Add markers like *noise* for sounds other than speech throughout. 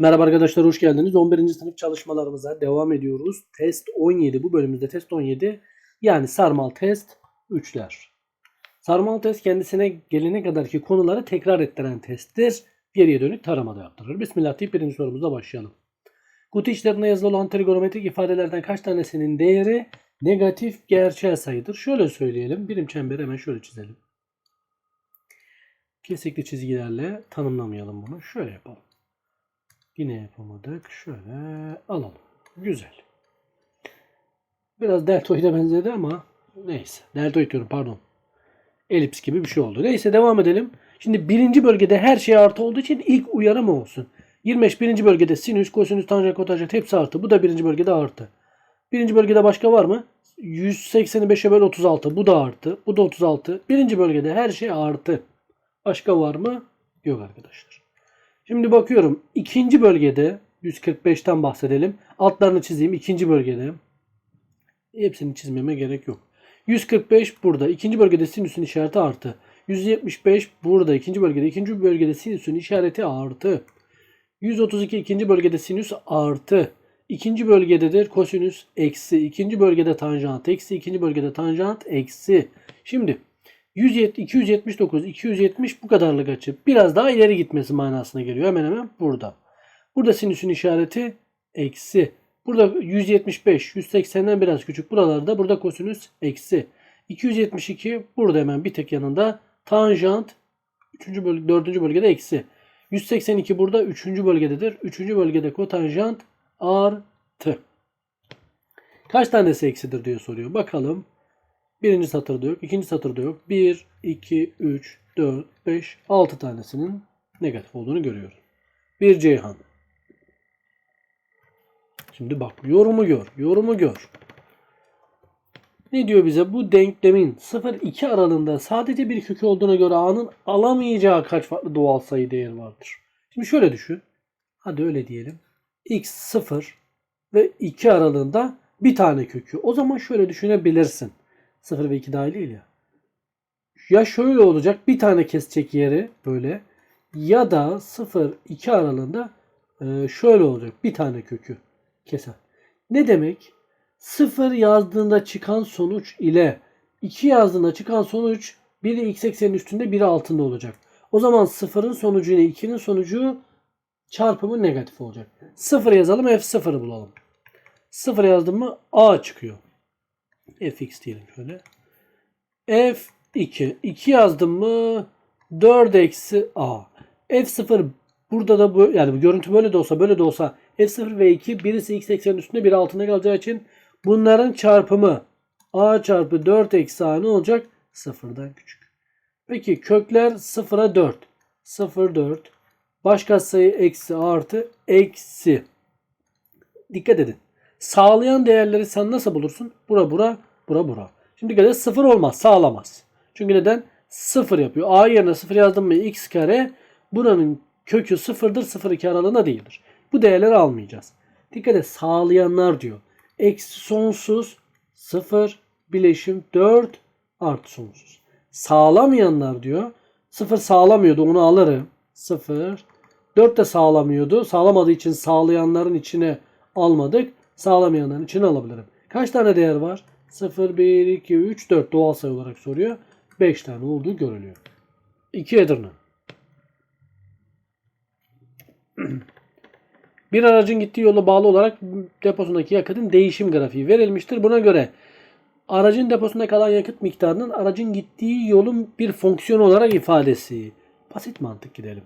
Merhaba arkadaşlar hoş geldiniz. 11. sınıf çalışmalarımıza devam ediyoruz. Test 17 bu bölümümüzde test 17 yani sarmal test 3'ler. Sarmal test kendisine gelene kadarki konuları tekrar ettiren testtir. Geriye dönük taramada yaptırır. Bismillah deyip birinci sorumuza başlayalım. Kutu içlerinde yazılı olan trigonometrik ifadelerden kaç tanesinin değeri negatif gerçel sayıdır? Şöyle söyleyelim. Birim çemberi hemen şöyle çizelim. Kesikli çizgilerle tanımlamayalım bunu. Şöyle yapalım. Yine yapamadık. Şöyle alalım. Güzel. Biraz deltoide benzedi ama neyse. Deltoid diyorum pardon. Elips gibi bir şey oldu. Neyse devam edelim. Şimdi birinci bölgede her şey artı olduğu için ilk uyarı mı olsun? 25 birinci bölgede sinüs, kosinüs, tanjant, kotanjant hepsi artı. Bu da birinci bölgede artı. Birinci bölgede başka var mı? 185'e böl 36. Bu da artı. Bu da 36. Birinci bölgede her şey artı. Başka var mı? Yok arkadaşlar. Şimdi bakıyorum. ikinci bölgede 145'ten bahsedelim. Altlarını çizeyim. ikinci bölgede. Hepsini çizmeme gerek yok. 145 burada. ikinci bölgede sinüsün işareti artı. 175 burada. ikinci bölgede. ikinci bölgede sinüsün işareti artı. 132 ikinci bölgede sinüs artı. İkinci bölgededir kosinüs eksi. ikinci bölgede tanjant eksi. ikinci bölgede tanjant eksi. Şimdi 170, 279, 270 bu kadarlık açı. Biraz daha ileri gitmesi manasına geliyor. Hemen hemen burada. Burada sinüsün işareti eksi. Burada 175, 180'den biraz küçük. Buralarda burada kosinüs eksi. 272 burada hemen bir tek yanında tanjant 3. bölge 4. bölgede eksi. 182 burada 3. bölgededir. 3. bölgede kotanjant artı. Kaç tanesi eksidir diye soruyor. Bakalım. Birinci satırda yok. ikinci satırda yok. 1, 2, 3, 4, 5, 6 tanesinin negatif olduğunu görüyoruz. Bir Ceyhan. Şimdi bak yorumu gör. Yorumu gör. Ne diyor bize? Bu denklemin 0-2 aralığında sadece bir kökü olduğuna göre A'nın alamayacağı kaç farklı doğal sayı değeri vardır? Şimdi şöyle düşün. Hadi öyle diyelim. X 0 ve 2 aralığında bir tane kökü. O zaman şöyle düşünebilirsin. 0 ve 2 dahil ya. Ya şöyle olacak bir tane kesecek yeri böyle ya da 0 2 aralığında e, şöyle olacak bir tane kökü keser. Ne demek? 0 yazdığında çıkan sonuç ile 2 yazdığında çıkan sonuç biri x eksenin üstünde biri altında olacak. O zaman 0'ın sonucu ile 2'nin sonucu çarpımı negatif olacak. 0 yazalım f0'ı bulalım. 0 yazdım mı a çıkıyor fx diyelim şöyle. f2. 2 yazdım mı 4 eksi a. f0 burada da bu yani bu görüntü böyle de olsa böyle de olsa f0 ve 2 birisi x eksenin üstünde biri altında kalacağı için bunların çarpımı a çarpı 4 eksi a ne olacak? Sıfırdan küçük. Peki kökler 0'a 4. 0 4. Başka sayı eksi artı eksi. Dikkat edin. Sağlayan değerleri sen nasıl bulursun? Bura bura bura bura. Şimdi et 0 olmaz sağlamaz. Çünkü neden? 0 yapıyor. A yerine 0 yazdım mı x kare buranın kökü 0'dır 0-2 aralığında değildir. Bu değerleri almayacağız. Dikkat et sağlayanlar diyor. Eksi sonsuz 0 bileşim 4 artı sonsuz. Sağlamayanlar diyor. 0 sağlamıyordu onu alırım. 0 4 de sağlamıyordu. Sağlamadığı için sağlayanların içine almadık. Sağlamayanların içine alabilirim. Kaç tane değer var? 0, 1, 2, 3, 4 doğal sayı olarak soruyor. 5 tane olduğu görülüyor. 2 Edirne. *clears throat* Bir aracın gittiği yola bağlı olarak deposundaki yakıtın değişim grafiği verilmiştir. Buna göre aracın deposunda kalan yakıt miktarının aracın gittiği yolun bir fonksiyon olarak ifadesi. Basit mantık gidelim.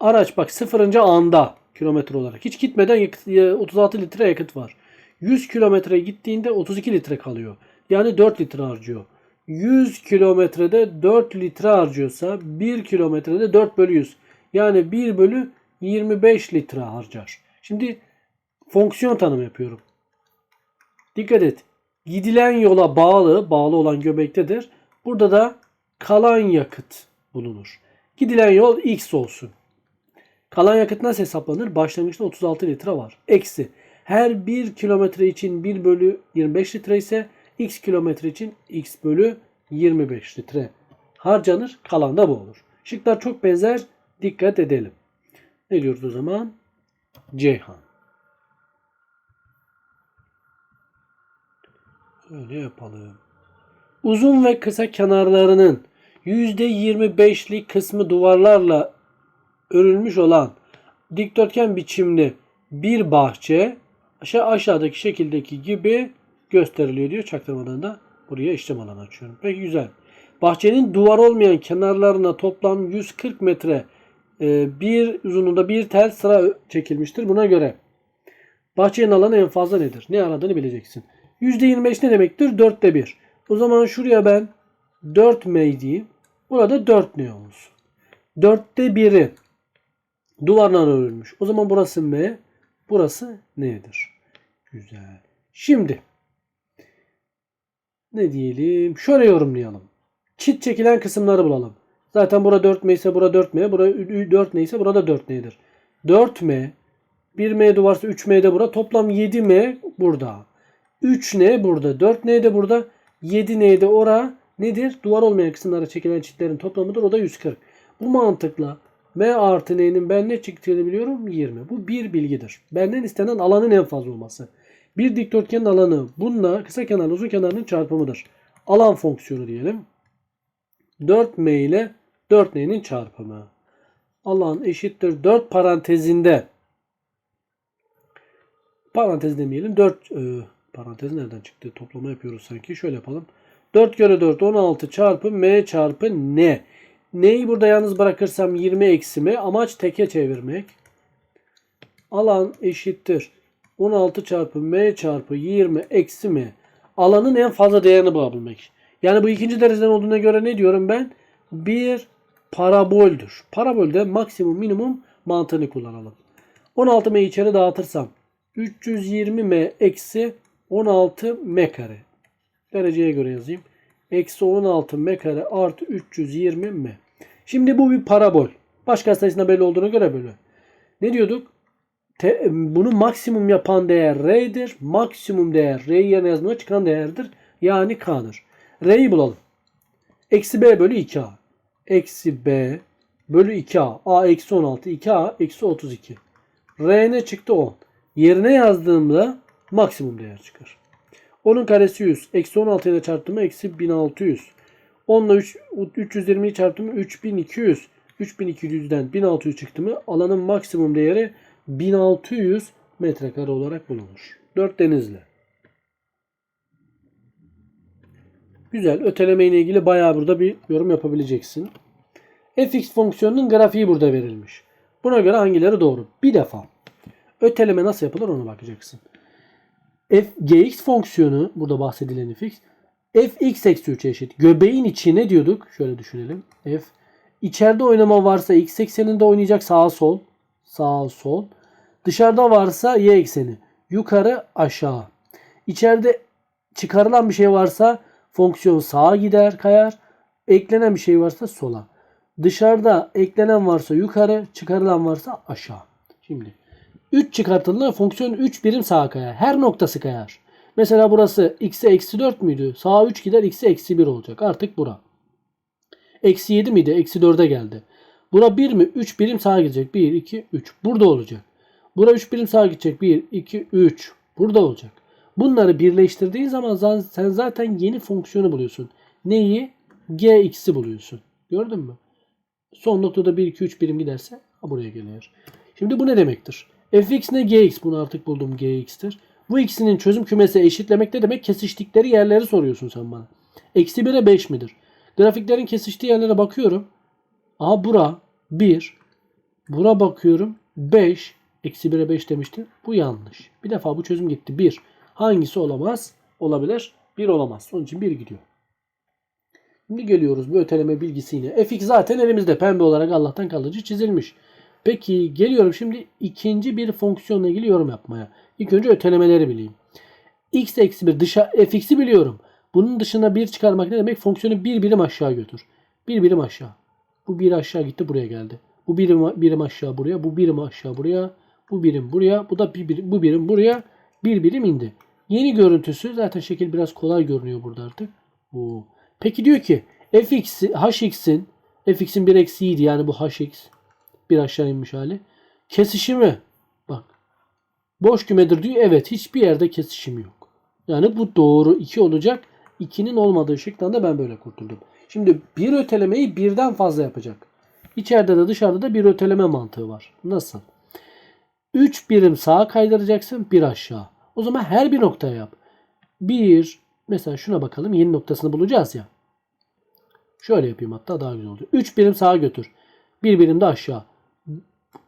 Araç bak sıfırıncı anda kilometre olarak. Hiç gitmeden yakıt, 36 litre yakıt var. 100 kilometre gittiğinde 32 litre kalıyor. Yani 4 litre harcıyor. 100 kilometrede 4 litre harcıyorsa 1 kilometrede 4 bölü 100. Yani 1 bölü 25 litre harcar. Şimdi fonksiyon tanımı yapıyorum. Dikkat et. Gidilen yola bağlı, bağlı olan göbektedir. Burada da kalan yakıt bulunur. Gidilen yol x olsun. Kalan yakıt nasıl hesaplanır? Başlangıçta 36 litre var. Eksi. Her 1 kilometre için 1 bölü 25 litre ise x kilometre için x bölü 25 litre harcanır. Kalan da bu olur. Şıklar çok benzer. Dikkat edelim. Ne diyoruz o zaman? Ceyhan. Öyle yapalım. Uzun ve kısa kenarlarının %25'lik kısmı duvarlarla örülmüş olan dikdörtgen biçimli bir bahçe aşağı aşağıdaki şekildeki gibi gösteriliyor diyor. Çaktırmadan da buraya işlem alanı açıyorum. Peki güzel. Bahçenin duvar olmayan kenarlarına toplam 140 metre e, bir uzunluğunda bir tel sıra çekilmiştir. Buna göre bahçenin alanı en fazla nedir? Ne aradığını bileceksin. %25 ne demektir? 4'te 1. O zaman şuraya ben 4 m diyeyim. Burada 4 ne olsun? 4'te 1'i duvarla örülmüş. O zaman burası m, burası n'dir. Güzel. Şimdi ne diyelim? Şöyle yorumlayalım. Çit çekilen kısımları bulalım. Zaten bura 4m ise bura 4m, bura 4n ise burada 4n'dir. 4m, 1m duvarsa 3m de burada. Toplam 7m burada. 3n burada, 4n de burada, 7n de ora nedir? Duvar olmayan kısımlara çekilen çitlerin toplamıdır. O da 140. Bu mantıkla m artı n'nin ben ne çıktığını biliyorum? 20. Bu bir bilgidir. Benden istenen alanın en fazla olması. Bir dikdörtgenin alanı bununla kısa kenar uzun kenarının çarpımıdır. Alan fonksiyonu diyelim. 4m ile 4n'nin çarpımı. Alan eşittir 4 parantezinde parantez demeyelim 4 e, parantez nereden çıktı? Toplama yapıyoruz sanki. Şöyle yapalım. 4 kere 4 16 çarpı m çarpı n. Neyi burada yalnız bırakırsam 20 eksi m. Amaç teke çevirmek. Alan eşittir. 16 çarpı m çarpı 20 eksi m. Alanın en fazla değerini bulabilmek. Yani bu ikinci dereceden olduğuna göre ne diyorum ben? Bir paraboldür. Parabolde maksimum minimum mantığını kullanalım. 16m'yi içeri dağıtırsam 320m eksi 16m kare. Dereceye göre yazayım. Eksi 16m kare artı 320m. Şimdi bu bir parabol. Başka sayısında belli olduğuna göre böyle. Ne diyorduk? Te, bunu maksimum yapan değer r'dir. Maksimum değer r'yi yerine yazmaya çıkan değerdir. Yani k'dır. R'yi bulalım. Eksi b bölü 2a. Eksi b bölü 2a. a eksi 16. 2a eksi 32. R ne çıktı 10. Yerine yazdığımda maksimum değer çıkar. 10'un karesi 100. Eksi 16 ile çarptığımda eksi 1600. 10 ile 3, 320'yi çarptığımda 3200. 3200'den 1600 çıktı mı alanın maksimum değeri 1600 metrekare olarak bulunur. 4 denizli. Güzel. Öteleme ile ilgili bayağı burada bir yorum yapabileceksin. fx fonksiyonunun grafiği burada verilmiş. Buna göre hangileri doğru? Bir defa öteleme nasıl yapılır ona bakacaksın. f gx fonksiyonu burada bahsedilen fx fx eksi 3'e eşit. Göbeğin içine diyorduk. Şöyle düşünelim. f içeride oynama varsa x ekseninde oynayacak sağa sol. Sağa sol. Dışarıda varsa y ekseni. Yukarı aşağı. İçeride çıkarılan bir şey varsa fonksiyon sağa gider kayar. Eklenen bir şey varsa sola. Dışarıda eklenen varsa yukarı, çıkarılan varsa aşağı. Şimdi 3 çıkartılır fonksiyon 3 birim sağa kayar. Her noktası kayar. Mesela burası x'e eksi 4 müydü? Sağa 3 gider x'e eksi 1 olacak. Artık bura. Eksi 7 miydi? Eksi 4'e geldi. Bura 1 mi? 3 birim sağa gidecek. 1, 2, 3. Burada olacak. Bura 3 birim sağa gidecek. 1, 2, 3. Burada olacak. Bunları birleştirdiğin zaman sen zaten yeni fonksiyonu buluyorsun. Neyi? gx'i buluyorsun. Gördün mü? Son noktada 1, 2, 3 birim giderse buraya geliyor. Şimdi bu ne demektir? fx ne gx? Bunu artık buldum gx'tir. Bu ikisinin çözüm kümesi eşitlemek ne demek? Kesiştikleri yerleri soruyorsun sen bana. Eksi 1'e 5 midir? Grafiklerin kesiştiği yerlere bakıyorum. Aha bura 1. Bura bakıyorum 5. Eksi 1'e 5 demiştim. Bu yanlış. Bir defa bu çözüm gitti. 1. Hangisi olamaz? Olabilir. 1 olamaz. Onun için 1 gidiyor. Şimdi geliyoruz bu öteleme bilgisiyle. fx zaten elimizde pembe olarak Allah'tan kalıcı çizilmiş. Peki geliyorum şimdi ikinci bir fonksiyonla ilgili yorum yapmaya. İlk önce ötelemeleri bileyim. x eksi 1 dışa fx'i biliyorum. Bunun dışına 1 çıkarmak ne demek? Fonksiyonu bir birim aşağı götür. Bir birim aşağı. Bu bir aşağı gitti buraya geldi. Bu birim, birim aşağı buraya. Bu birim aşağı buraya. Bu birim buraya. Bu da bir bu birim buraya. Bir birim indi. Yeni görüntüsü zaten şekil biraz kolay görünüyor burada artık. Oo. Peki diyor ki fx, hx'in fx'in bir eksiğiydi yani bu hx bir aşağı inmiş hali. Kesişimi Bak. Boş kümedir diyor. Evet hiçbir yerde kesişim yok. Yani bu doğru 2 olacak. 2'nin olmadığı şıktan da ben böyle kurtuldum. Şimdi bir ötelemeyi birden fazla yapacak. İçeride de dışarıda da bir öteleme mantığı var. Nasıl? 3 birim sağa kaydıracaksın, bir aşağı. O zaman her bir noktaya yap. Bir, mesela şuna bakalım. Yeni noktasını bulacağız ya. Şöyle yapayım hatta daha güzel olacak. 3 birim sağa götür. Bir birim de aşağı.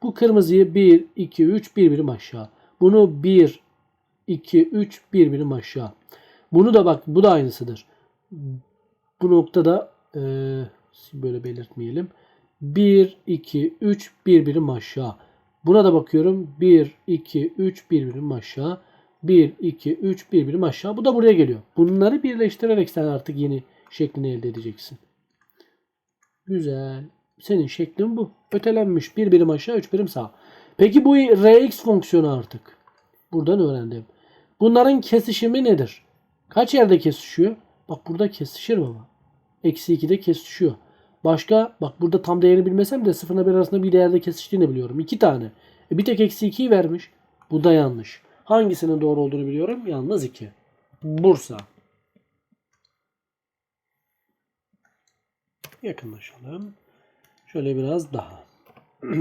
Bu kırmızıyı 1, 2, 3, bir birim aşağı. Bunu 1, 2, 3, bir birim aşağı. Bunu da bak bu da aynısıdır. Bu noktada e, böyle belirtmeyelim. 1, 2, 3, bir birim aşağı. Buna da bakıyorum. 1, 2, 3, bir birim aşağı. 1, 2, 3, bir birim aşağı. Bu da buraya geliyor. Bunları birleştirerek sen artık yeni şeklini elde edeceksin. Güzel. Senin şeklin bu. Ötelenmiş. Bir birim aşağı, üç birim sağ. Peki bu Rx fonksiyonu artık. Buradan öğrendim. Bunların kesişimi nedir? Kaç yerde kesişiyor? Bak burada kesişir ama? Eksi 2'de kesişiyor. Başka bak burada tam değerini bilmesem de 0 ile 1 arasında bir değerde kesiştiğini biliyorum. 2 tane. E bir tek eksi 2'yi vermiş. Bu da yanlış. Hangisinin doğru olduğunu biliyorum? Yalnız 2. Bursa. Yakınlaşalım. Şöyle biraz daha. *clears throat*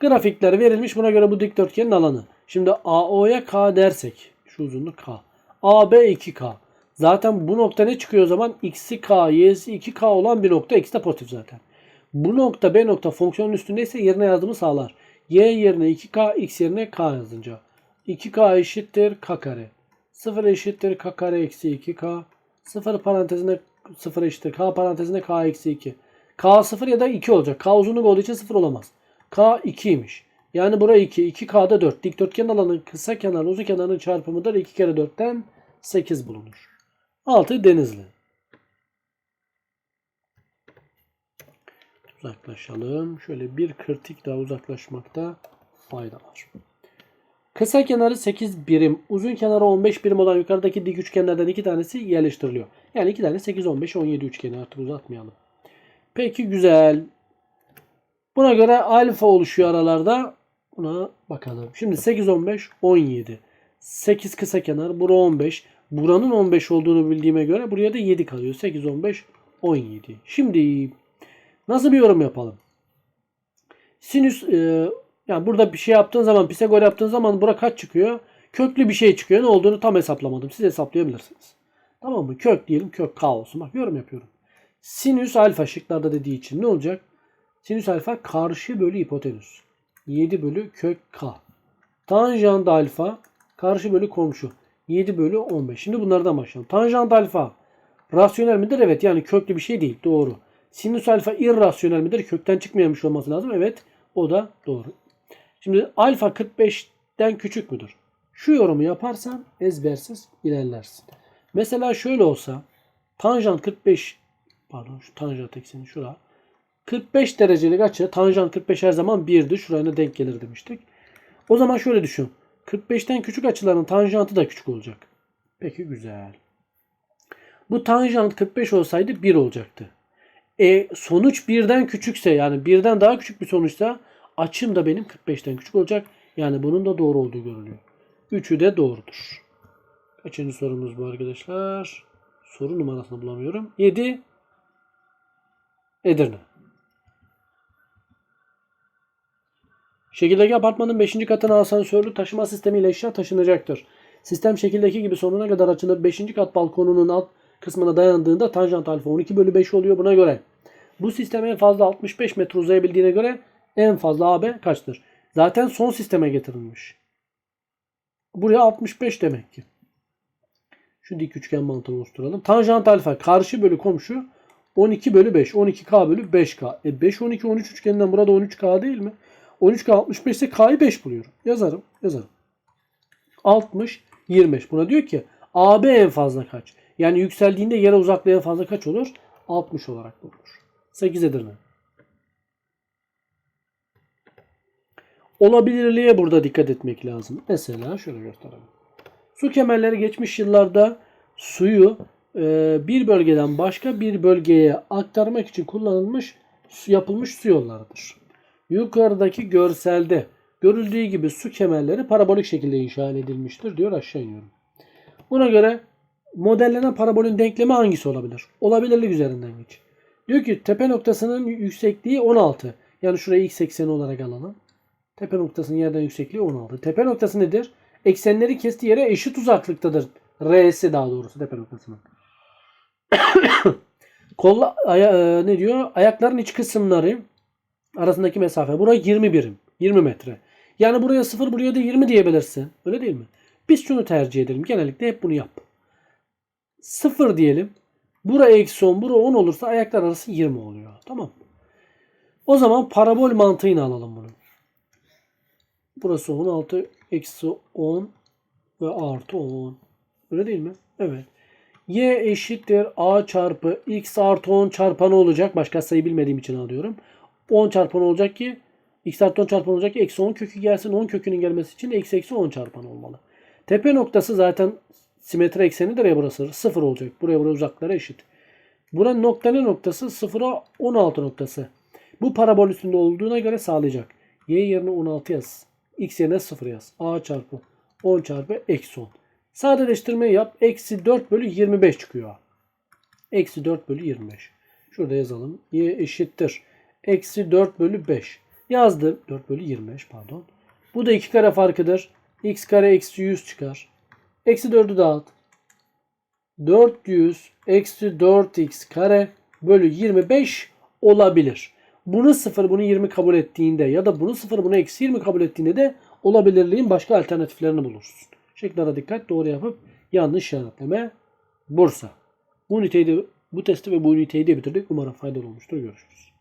Grafikler verilmiş. Buna göre bu dikdörtgenin alanı. Şimdi AO'ya K dersek. Şu uzunluk K. AB 2K. Zaten bu nokta ne çıkıyor o zaman? X'i K, Y'si 2K olan bir nokta. X de pozitif zaten. Bu nokta B nokta fonksiyonun üstündeyse yerine yazdığımı sağlar. Y yerine 2K, X yerine K yazınca. 2K eşittir K kare. 0 eşittir K kare eksi 2K. 0 parantezinde 0 eşittir K parantezinde K eksi 2. K 0 ya da 2 olacak. K uzunluk olduğu için 0 olamaz. K 2'ymiş. Yani buraya 2. 2K'da 4. Dikdörtgen alanın kısa kenarı uzun kenarının çarpımıdır. 2 kere 4'ten 8 bulunur. 6 Denizli. Uzaklaşalım. Şöyle bir kritik daha uzaklaşmakta fayda var. Kısa kenarı 8 birim, uzun kenarı 15 birim olan yukarıdaki dik üçgenlerden iki tanesi yerleştiriliyor. Yani iki tane 8, 15, 17 üçgeni artık uzatmayalım. Peki güzel. Buna göre alfa oluşuyor aralarda. Buna bakalım. Şimdi 8, 15, 17. 8 kısa kenar. Bura 15. Buranın 15 olduğunu bildiğime göre buraya da 7 kalıyor. 8, 15, 17. Şimdi nasıl bir yorum yapalım? Sinüs e, yani burada bir şey yaptığın zaman Pisagor yaptığın zaman bura kaç çıkıyor? Köklü bir şey çıkıyor. Ne olduğunu tam hesaplamadım. Siz hesaplayabilirsiniz. Tamam mı? Kök diyelim. Kök k olsun. Bak yorum yapıyorum. Sinüs alfa şıklarda dediği için ne olacak? Sinüs alfa karşı bölü hipotenüs. 7 bölü kök k. Tanjant alfa karşı bölü komşu. 7 bölü 15. Şimdi bunlardan başlayalım. Tanjant alfa rasyonel midir? Evet. Yani köklü bir şey değil. Doğru. Sinüs alfa irrasyonel midir? Kökten şey olması lazım. Evet. O da doğru. Şimdi alfa 45'ten küçük müdür? Şu yorumu yaparsan ezbersiz ilerlersin. Mesela şöyle olsa tanjant 45 pardon şu tanjant ekseni şura 45 derecelik açı tanjant 45 her zaman 1'dir. Şuraya denk gelir demiştik. O zaman şöyle düşün. 45'ten küçük açıların tanjantı da küçük olacak. Peki güzel. Bu tanjant 45 olsaydı 1 olacaktı. E sonuç 1'den küçükse yani 1'den daha küçük bir sonuçsa açım da benim 45'ten küçük olacak. Yani bunun da doğru olduğu görülüyor. Üçü de doğrudur. Kaçıncı sorumuz bu arkadaşlar? Soru numarasını bulamıyorum. 7 Edirne. Şekildeki apartmanın 5. katına asansörlü taşıma sistemiyle eşya taşınacaktır. Sistem şekildeki gibi sonuna kadar açılıp 5. kat balkonunun alt kısmına dayandığında tanjant alfa 12 bölü 5 oluyor buna göre. Bu sistem en fazla 65 metre uzayabildiğine göre en fazla AB kaçtır? Zaten son sisteme getirilmiş. Buraya 65 demek ki. Şu dik üçgen mantığını oluşturalım. Tanjant alfa karşı bölü komşu 12 bölü 5. 12K bölü 5K. E 5, 12, 13 üçgeninden burada 13K değil mi? 13K 65 ise K'yı 5 buluyorum. Yazarım. Yazarım. 60, 25. Buna diyor ki AB en fazla kaç? Yani yükseldiğinde yere uzaklığı en fazla kaç olur? 60 olarak bulunur. 8 Edirne. Olabilirliğe burada dikkat etmek lazım. Mesela şöyle gösterelim. Su kemerleri geçmiş yıllarda suyu e, bir bölgeden başka bir bölgeye aktarmak için kullanılmış yapılmış su yollarıdır. Yukarıdaki görselde Görüldüğü gibi su kemerleri parabolik şekilde inşa edilmiştir diyor aşağı iniyorum. Buna göre modellenen parabolün denklemi hangisi olabilir? Olabilirlik üzerinden geç. Diyor ki tepe noktasının yüksekliği 16. Yani şurayı x ekseni olarak alalım. Tepe noktasının yerden yüksekliği 16. Tepe noktası nedir? Eksenleri kestiği yere eşit uzaklıktadır. R'si daha doğrusu tepe noktasının. *coughs* Kolla aya- e, ne diyor? Ayakların iç kısımları arasındaki mesafe. Buraya 20 birim. 20 metre. Yani buraya 0 buraya da 20 diyebilirsin. Öyle değil mi? Biz şunu tercih edelim. Genellikle hep bunu yap. 0 diyelim. Bura eksi 10, bura 10 olursa ayaklar arası 20 oluyor. Tamam. O zaman parabol mantığını alalım bunu. Burası 16, eksi 10 ve artı 10. Öyle değil mi? Evet. Y eşittir A çarpı X artı 10 çarpanı olacak. Başka sayı bilmediğim için alıyorum. 10 çarpan olacak ki X artı 10 çarpan olacak ki eksi 10 kökü gelsin. 10 kökünün gelmesi için eksi eksi 10 çarpan olmalı. Tepe noktası zaten simetri eksenidir ya burası. 0 olacak. Buraya buraya uzaklara eşit. Buranın nokta ne noktası? 0'a 16 noktası. Bu parabol üstünde olduğuna göre sağlayacak. Y yerine 16 yaz. X yerine 0 yaz. A çarpı 10 çarpı eksi 10. Sadeleştirmeyi yap. Eksi 4 bölü 25 çıkıyor. Eksi 4 bölü 25. Şurada yazalım. Y eşittir. Eksi 4 bölü 5. Yazdım. 4 bölü 25 pardon. Bu da 2 kare farkıdır. X kare eksi 100 çıkar. Eksi 4'ü dağıt. 400 eksi 4x kare bölü 25 olabilir. Bunu 0 bunu 20 kabul ettiğinde ya da bunu 0 bunu eksi 20 kabul ettiğinde de olabilirliğin başka alternatiflerini bulursun. Şeklara dikkat doğru yapıp yanlış işaretleme Bursa. Bu üniteyi de, bu testi ve bu üniteyi de bitirdik. Umarım faydalı olmuştur. Görüşürüz.